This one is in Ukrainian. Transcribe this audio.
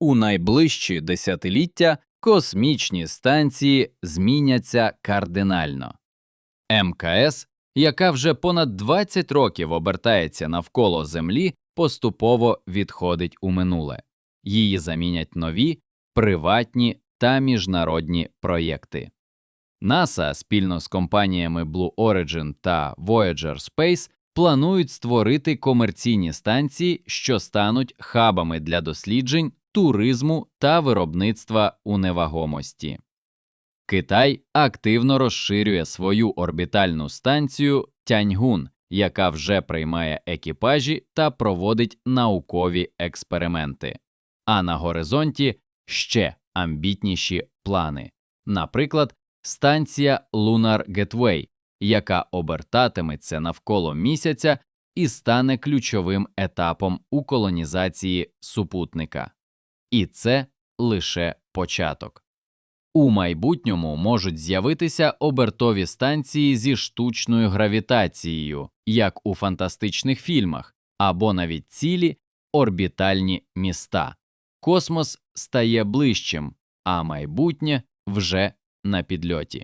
У найближчі десятиліття космічні станції зміняться кардинально. МКС, яка вже понад 20 років обертається навколо Землі, поступово відходить у минуле. Її замінять нові, приватні та міжнародні проєкти. НАСА спільно з компаніями Blue Origin та Voyager Space планують створити комерційні станції, що стануть хабами для досліджень, туризму та виробництва у невагомості. Китай активно розширює свою орбітальну станцію Тяньгун, яка вже приймає екіпажі та проводить наукові експерименти. А на горизонті ще амбітніші плани. Наприклад, станція Lunar Gateway, яка обертатиметься навколо місяця і стане ключовим етапом у колонізації супутника. І це лише початок. У майбутньому можуть з'явитися обертові станції зі штучною гравітацією, як у фантастичних фільмах, або навіть цілі орбітальні міста. Космос стає ближчим, а майбутнє вже на підльоті.